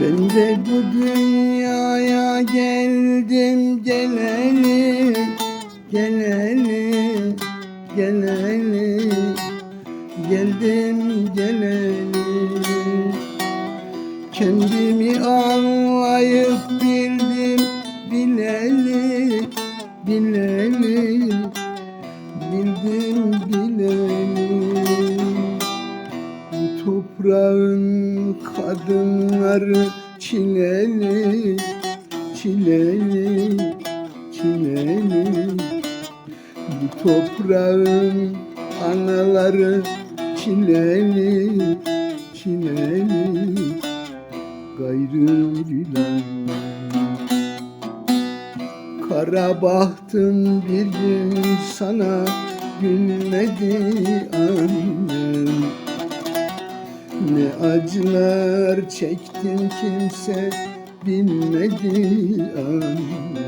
Ben de bu dünyaya geldim geleli Geleli Geleli Geldim geleli Kendimi anlayıp toprağın kadınları çileli, çileli, çileli. Bu toprağın anaları çileli, çileli. Gayrı. Kara bahtım bir gün sana gülmedi annem ne acılar çektim kimse bilmedi annem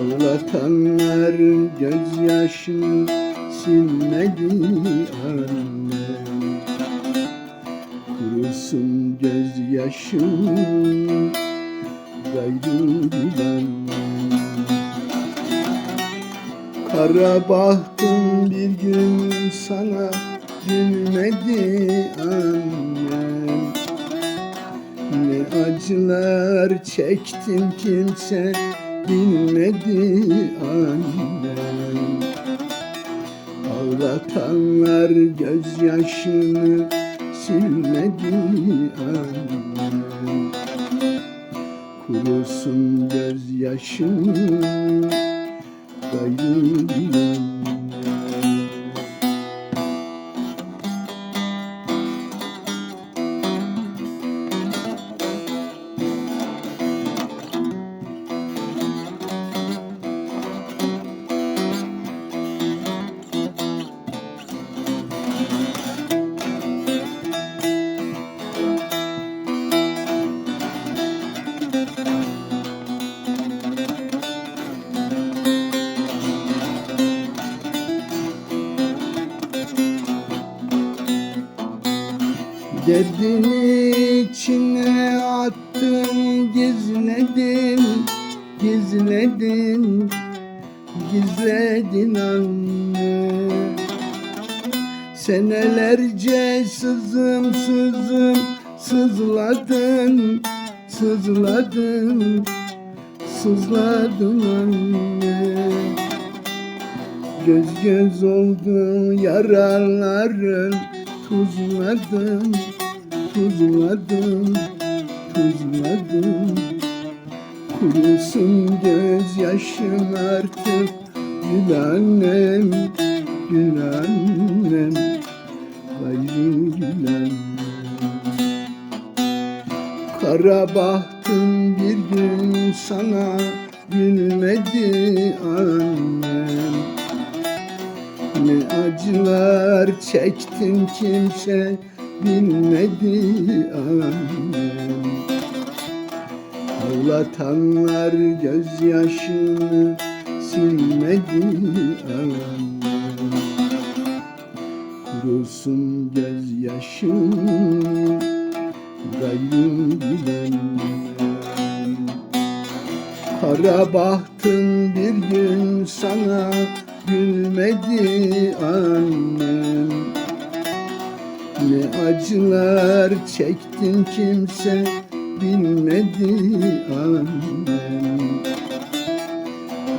Ağlatanlar gözyaşını silmedi annem Kurusun gözyaşım gayrı bilen Kara bahtım bir gün sana gülmedi annem. Ne acılar çektim kimse bilmedi annem. Ağlatanlar gözyaşını silmedi annem. Kurusun gözyaşım gayrı Derdini içine attın gizledin Gizledin Gizledin anne. Senelerce sızım sızım Sızladın Sızladın Sızladın anne. Göz göz oldu yaraların Tuzladın, tuzladın, tuzladın Kurusun gözyaşın artık. Gül annem, gül annem. Gayrı gül Kara bahtım bir gün sana gülmedi annem. Ne acılar çektim kimse bilmedi annem Ağlatanlar gözyaşını silmedi annem Kurusun gözyaşım gayrı bilen Kara bahtın bir gün sana gülmedi annem Ne acılar çektin kimse bilmedi annem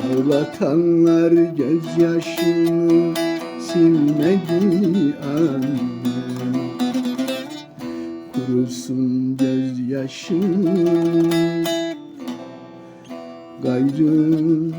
Ağlatanlar gözyaşını silmedi annem Kurusun gözyaşın gayrı